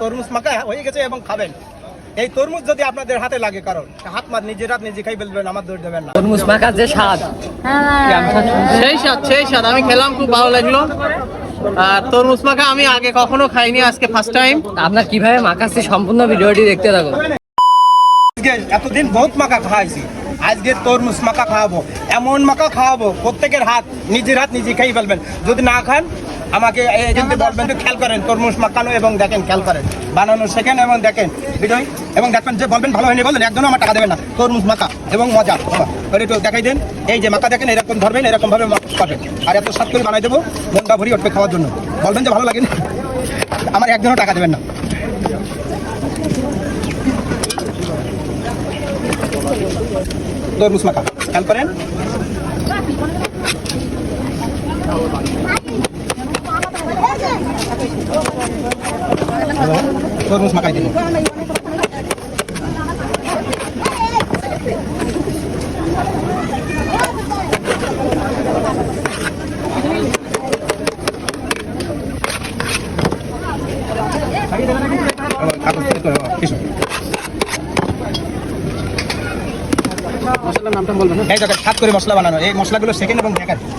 তরমুজ মাখা হয়ে গেছে এবং খাবেন। এই তরমুজ যদি আপনাদের হাতে লাগে কারণ হাত মার নিজের হাত নিজে খাই ফেলবেন আমার দৌড় দেবেন না। তরমুজ মাখার যে স্বাদ। সেই স্বাদ সেই স্বাদ আমি খেলাম খুব ভালো লাগল। আর তরমুজ মাখা আমি আগে কখনো খাইনি আজকে ফার্স্ট টাইম আপনার কীভাবে মাখাচ্ছে সম্পূর্ণ ভিডিওটি দেখতে থাকুন। এতদিন বহুত মাখা খাওয়াইছি আজকে তরমুজ মাখা খাওয়াবো। এমন মাখা খাওয়াবো, প্রত্যেকের হাত, নিজের হাত নিজে খাই ফেলবেন। যদি না খান, আমাকে এজেন্টে বলবেন যে খেয়াল করেন, তরমুজ মাখানো এবং দেখেন, খেয়াল করেন। বানানো শেখেন এবং দেখেন ভিডিও এবং দেখবেন যে বলবেন ভালো হয়নি বলবেন একজনও আমার টাকা দেবেন না। তরমুজ মাখা এবং মজা। ওটা একটু দেখাই দেন, এই যে মাখা দেখেন, এরকম ধরবেন, এরকমভাবে পাবেন আর এত সাত করে বানাই দেবো, মনটা ভরি উঠবে খাওয়ার জন্য। বলবেন যে ভালো লাগেনি? আমার একজনও টাকা দেবেন না। তরমুজ মাখা খেয়াল করেন তরমুজ মাখাই দিব কাগজ থেকে তো কিছু এই দেখেন সাত করে মশলা বানানো। এই মশলাগুলো সেকেন্ড এবং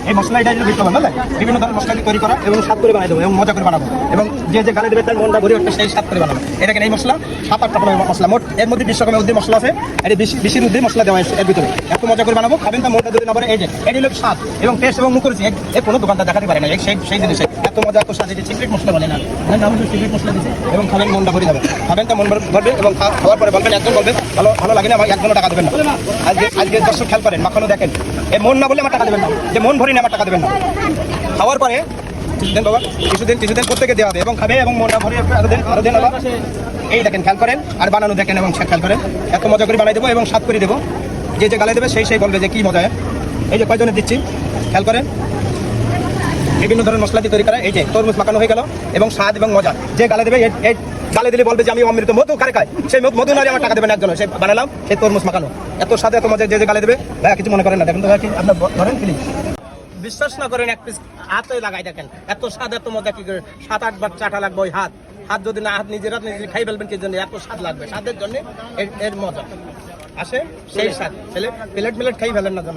এই মশলা এটা হবে বুঝলে বিভিন্ন ধরনের মশলা দিয়ে তৈরি করা এবং সাত করে বানাই দেবো এবং মজা করে বানাবো। এবং যে যে গালে দেবে তার মনটা ভরে উঠবে সেই সাত করে বানাবো। এই এই মশলা সাত আটটা মশলা। মোট এর মধ্যে বিশ রকমের মশলা আছে। এটা বেশি বেশির মশলা দেওয়া আছে এর ভিতরে। এত মজা করে বানাবো। খাবেন মনটা যদি না ভরে এই যে এটি হলো স্বাদ এবং টেস্ট এবং মুখরুচি এ কোনো দোকানদার দেখাতে পারে না। এই সেই সেই জিনিসে। এত মজা স্বাদ। এই সিক্রেট মশলা বলে না। নাম সিক্রেট মশলা দিচ্ছে এবং খাবেন মনটা ভরে যাবে। খাবেন তো মন ভর- ভরবে এবং খাওয়ার পরে বলবেন একজন বলবেন ভালো ভালো লাগে না একজনও টাকা দেবেন না। আজকে আজকে দর্শক খেয়াল করেন, মাখানো দেখেন। এ মন না বলে আমার টাকা দেবেন না। যে মন ভরি না আমার টাকা দেবেন না। খাওয়ার পরে কিছুদিন বাবা, কিছুদিন কিছুদিন প্রত্যেকে দেওয়া হবে এবং খাবে এবং মনটা ভরে আরও দিন আরও দিন এই দেখেন, খেয়াল করেন, আর বানানো দেখেন এবং খেয়াল করেন। এত মজা করে বানাই দেবো এবং স্বাদ করে দেবো। যে যে গালে দেবে, সেই সেই বলবে যে কি মজা। এই যে কয়জনের দিচ্ছি? খেয়াল করেন। বিভিন্ন ধরনের মশলা দিয়ে তৈরি করা। এই যে তরমুজ মাখানো হয়ে গেল এবং স্বাদ এবং মজা। যে গালে দেবে গালে দিলে বলবে যে আমি অমৃত মধু কারে খাই সেই মধু- মধু নারী আমার টাকা দেবেন একজন সে বানালাম সেই তরমুজ মাখানো এত স্বাদ এত মজা যে যে গালে দেবে ভাইয়া কিছু মনে করেন না। দেখেন তো ভাইয়া কি আপনার ধরেন কি? বিশ্বাস না করেন এক পিস হাতে লাগাই দেখেন। এত স্বাদ এত মজা কি করে? সাত আট বার চাটা লাগবে ওই হাত। হাত যদি না হাত নিজের হাত নিজে খাই ফেলবেন কি জন্য? এত স্বাদ লাগবে। স্বাদের জন্য এর- এর মজা। আসে? সেই স্বাদ। ছেলে প্লেট প্লেট খাই ফেলেন না যেন।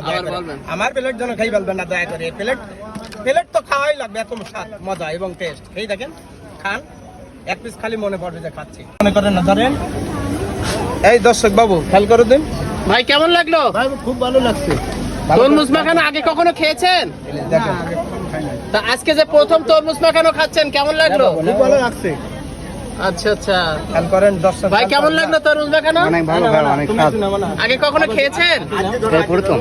আমার প্লেট যেন খাই ফেলবেন না দয়া করে। প্লেট প্লেট তো খাওয়াই লাগবে এত স্বাদ মজা এবং টেস্ট এই দেখেন খান। এক পিস খালি মনে পড়বে যে খাচ্ছি। মনে করেন না ধরেন। এই দর্শক বাবু খেয়াল করে দিন। ভাই কেমন লাগল? ভাই খুব ভালো লাগছে। তরমুজ মাখানো আগে কখনো খেয়েছেন? তা আজকে যে প্রথম তরমুজ মাখানো খাচ্ছেন কেমন লাগল? খুব ভালো লাগছে। আচ্ছা আচ্ছা। খেয়াল করেন দর্শক ভাই কেমন লাগল তরমুজ মাখানো? ভালো ভালো অনেক আগে কখনো খেয়েছেন? প্রথম।